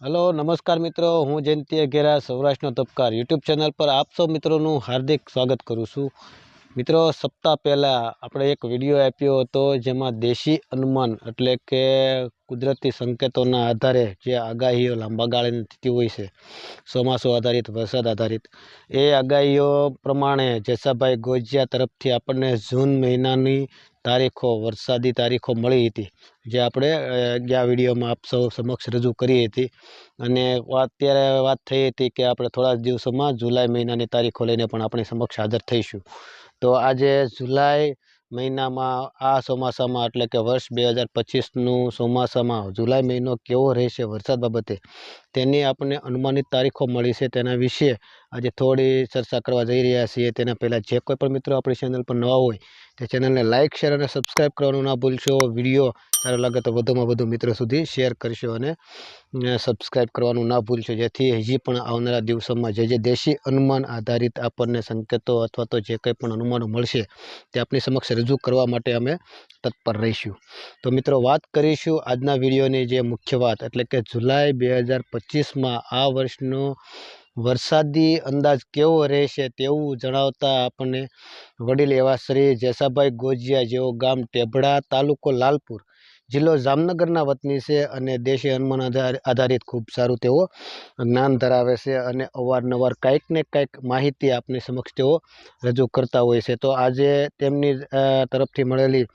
Hello, નમસ્કાર મિત્રો. હું જયંતિ અઘેરા, સૌરાષ્ટ્રનો તબકાર યુટ્યુબ ચેનલ પર આપ સૌ મિત્રોનું હાર્દિક સ્વાગત કરું છું. મિત્રો, સપ્તાહ પહેલાં આપણે એક વીડિયો આપ્યો હતો જેમાં દેશી અનુમાન એટલે કે કુદરતી સંકેતોના આધારે જે આગાહીઓ લાંબા ગાળાની થતી હોય છે, ચોમાસું આધારિત, વરસાદ આધારિત, એ આગાહીઓ પ્રમાણે જેસાભાઈ ગોજિયા તરફથી આપણને જૂન મહિનાની તારીખો, વરસાદી તારીખો મળી હતી, જે આપણે ગયા વિડીયોમાં આપ સૌ સમક્ષ રજૂ કરી હતી. અને વાત ત્યારે વાત થઈ હતી કે આપણે થોડા દિવસોમાં જુલાઈ મહિનાની તારીખો લઈને પણ આપણી સમક્ષ હાજર થઈશું. તો આજે જુલાઈ મહિનામાં આ ચોમાસામાં, એટલે કે વર્ષ બે હજાર પચીસનું ચોમાસામાં, જુલાઈ મહિનો કેવો રહેશે વરસાદ બાબતે, તેની આપણને અનુમાનિત તારીખો મળી છે. તેના વિશે આજે થોડી ચર્ચા કરવા જઈ રહ્યા છીએ. તેના પહેલાં જે કોઈ પણ મિત્રો આપણી ચેનલ પર નવા હોય, તે ચેનલને લાઇક શેર અને સબસ્ક્રાઈબ કરવાનું ના ભૂલશો. વીડિયો સારો લાગે તો વધુમાં વધુ મિત્રો સુધી શેર કરશો અને સબસ્ક્રાઈબ કરવાનું ના ભૂલશો. જેથી હજી પણ આવનારા દિવસોમાં જે જે દેશી અનુમાન આધારિત આપણને સંકેતો અથવા તો જે કંઈ પણ અનુમાનો મળશે, તે આપણી સમક્ષ રજૂ કરવા માટે અમે તત્પર રહીશું. તો મિત્રો, વાત કરીશું આજના વિડીયોની જે મુખ્ય વાત, એટલે કે જુલાઈ બે હજાર પચીસમાં આ વર્ષનો વરસાદી અંદાજ કેવો રહેશે તેવું જણાવતા આપણને વડીલ એવા શ્રી જેસાભાઈ ગોજિયા જેઓ ગામ ટેભડા તાલુકો લાલપુર જિલ્લો જામનગરના વતની છે અને દેશી હનુમાન આધાર- આધારિત ખૂબ સારું તેઓ જ્ઞાન ધરાવે છે અને અવારનવાર કાંઈક ને કાંઈક માહિતી આપની સમક્ષ તેઓ રજૂ કરતા હોય છે. તો આજે તેમની તરફથી મળેલી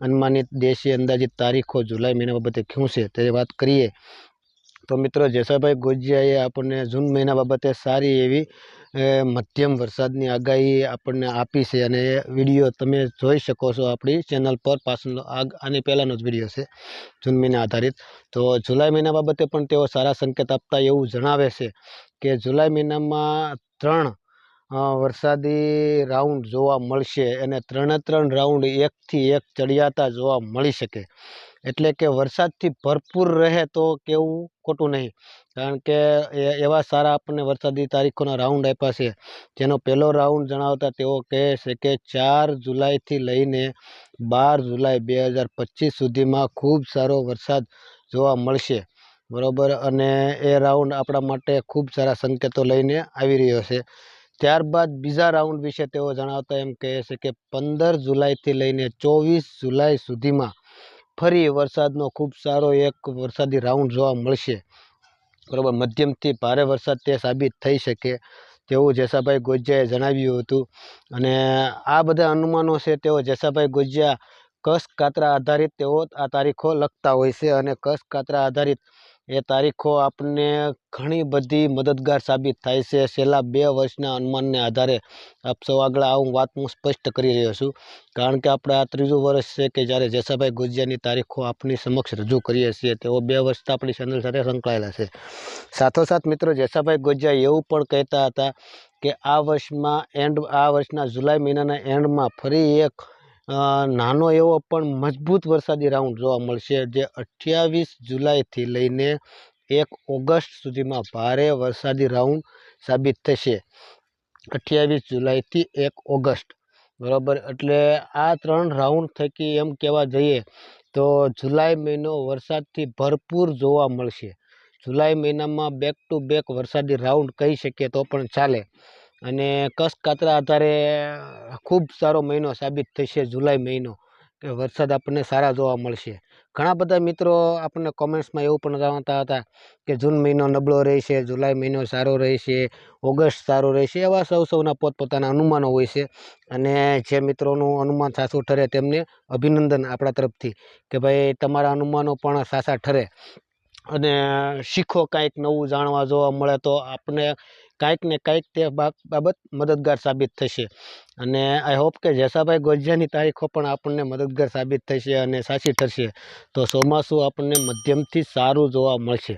અનુમાનિત દેશી અંદાજિત તારીખો જુલાઈ મહિના બાબતે ક્યું છે તે વાત કરીએ. તો મિત્રો, જેસાભાઈ ગોજિયાએ આપણને જૂન મહિના બાબતે સારી એવી મધ્યમ વરસાદની આગાહી આપણને આપી છે અને એ વીડિયો તમે જોઈ શકો છો આપણી ચેનલ પર પાછળનો આની પહેલાંનો જ વીડિયો છે જૂન મહિના આધારિત. તો જુલાઈ મહિના બાબતે પણ તેઓ સારા સંકેત આપતા એવું જણાવે છે કે જુલાઈ મહિનામાં ત્રણ વરસાદી રાઉન્ડ જોવા મળશે અને ત્રણે ત્રણ રાઉન્ડ એકથી એક ચડિયાતા જોવા મળી શકે. એટલે કે વરસાદથી ભરપૂર રહે તો કેવું ખોટું નહીં. કારણ કે એવા સારા આપણને વરસાદી તારીખોના રાઉન્ડ આપ્યા છે. જેનો પહેલો રાઉન્ડ જણાવતા તેઓ કહે છે કે ચાર જુલાઈથી લઈને બાર જુલાઈ બે હજાર પચીસ સુધીમાં ખૂબ સારો વરસાદ જોવા મળશે. બરાબર? અને એ રાઉન્ડ આપણા માટે ખૂબ સારા સંકેતો લઈને આવી રહ્યો છે. ત્યારબાદ બીજા રાઉન્ડ વિશે તેઓ જણાવતા એમ કહે છે કે પંદર જુલાઈથી લઈને ચોવીસ જુલાઈ સુધીમાં ફરી વરસાદનો ખૂબ સારો એક વરસાદી રાઉન્ડ જોવા મળશે. બરાબર, મધ્યમથી ભારે વરસાદ તે સાબિત થઈ શકે તેવું જેસાભાઈ ગોજિયાએ જણાવ્યું હતું. અને આ બધા અનુમાનો છે તેઓ જેસાભાઈ ગોજિયા કસ કાતરા આધારિત તેઓ આ તારીખો લખતા હોય છે અને કસ કાતરા આધારિત એ તારીખો આપણને ઘણી બધી મદદગાર સાબિત થાય છે. છેલ્લા બે વર્ષના અનુમાનને આધારે આપ સૌ આગળ આ હું વાત હું સ્પષ્ટ કરી રહ્યો છું. કારણ કે આપણે આ ત્રીજું વર્ષ છે કે જ્યારે જેસાભાઈ ગુજિયાની તારીખો આપની સમક્ષ રજૂ કરીએ છીએ, તેઓ બે વર્ષથી આપણી ચેનલ સાથે સંકળાયેલા છે. સાથોસાથ મિત્રો જેસાભાઈ ગોજિયા એવું પણ કહેતા હતા કે આ વર્ષમાં એન્ડ આ વર્ષના જુલાઈ મહિનાના એન્ડમાં ફરી એક નાનો એવો પણ મજબૂત વરસાદી રાઉન્ડ જોવા મળશે જે અઠ્યાવીસ જુલાઈથી લઈને એક ઓગસ્ટ સુધીમાં ભારે વરસાદી રાઉન્ડ સાબિત થશે. અઠ્યાવીસ જુલાઈથી એક ઓગસ્ટ. બરાબર? એટલે આ ત્રણ રાઉન્ડ થકી એમ કહેવા જઈએ તો જુલાઈ મહિનો વરસાદથી ભરપૂર જોવા મળશે. જુલાઈ મહિનામાં બેક ટુ બેક વરસાદી રાઉન્ડ કહી શકીએ તો પણ ચાલે. અને કસ કાતરા આધારે ખૂબ સારો મહિનો સાબિત થશે જુલાઈ મહિનો, કે વરસાદ આપણને સારા જોવા મળશે. ઘણા બધા મિત્રો આપણને કોમેન્ટ્સમાં એવું પણ જણાવતા હતા કે જૂન મહિનો નબળો રહેશે, જુલાઈ મહિનો સારો રહેશે, ઓગસ્ટ સારો રહેશે, એવા સૌ સૌના પોતપોતાના અનુમાનો હોય છે. અને જે મિત્રોનું અનુમાન સાચું ઠરે તેમને અભિનંદન આપણા તરફથી, કે ભાઈ તમારા અનુમાનો પણ સાચા ઠરે. અને શીખો કાંઈક નવું જાણવા જોવા મળે તો આપણે કાંઈક ને કાંઈક તે બાબત મદદગાર સાબિત થશે. અને આઈ હોપ કે જેસાભાઈ ગોજિયાની તારીખો પણ આપણને મદદગાર સાબિત થશે અને સાચી થશે. તો ચોમાસું આપણને મધ્યમથી સારું જોવા મળશે.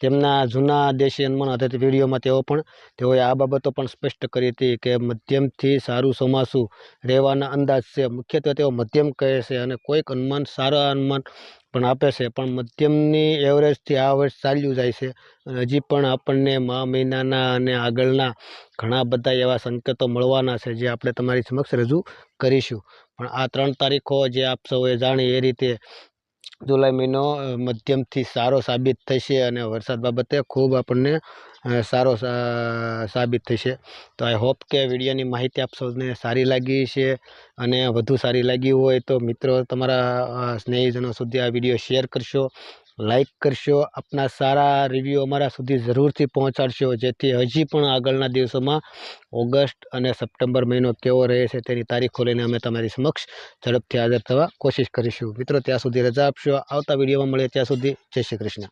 તેમના જૂના દેશી અનુમાન આધારિત વિડીયોમાં તેઓ પણ, તેઓએ આ બાબતો પણ સ્પષ્ટ કરી હતી કે મધ્યમથી સારું ચોમાસું રહેવાના અંદાજ છે. મુખ્યત્વે તેઓ મધ્યમ કહે છે અને કોઈક અનુમાન સારા અનુમાન પણ આપે છે, પણ મધ્યમની એવરેજથી આ વર્ષ ચાલ્યું જાય છે અને હજી પણ આપણને મા મહિનાના અને આગળના ઘણા બધા એવા સંકેતો મળવાના છે જે આપણે તમારી સમક્ષ રજૂ કરીશું. પણ આ ત્રણ તારીખો જે આપ સૌએ જાણી એ રીતે જુલાઈ મહિનો મધ્યમથી સારો સાબિત થશે અને વરસાદ બાબતે ખૂબ આપણને સારો સાબિત થશે. તો આઈ હોપ કે વિડીયોની માહિતી આપ સૌને સારી લાગી છે અને વધુ સારી લાગી હોય તો મિત્રો તમારા સ્નેહીજનો સુધી આ વીડિયો શેર કરશો. લાઈક કરશો, આપના સારા રિવ્યૂ અમારા સુધી જરૂરથી પહોંચાડશો, જેથી હજી પણ આગળના દિવસોમાં ઓગસ્ટ અને સપ્ટેમ્બર મહિનો કેવો રહે છે તેની તારીખો લઈને અમે તમારી સમક્ષ ઝડપથી હાજર થવા કોશિશ કરીશું. મિત્રો, ત્યાં સુધી રજા આપશો. આવતા વિડીયોમાં મળીએ ત્યાં સુધી. જય શ્રી કૃષ્ણ.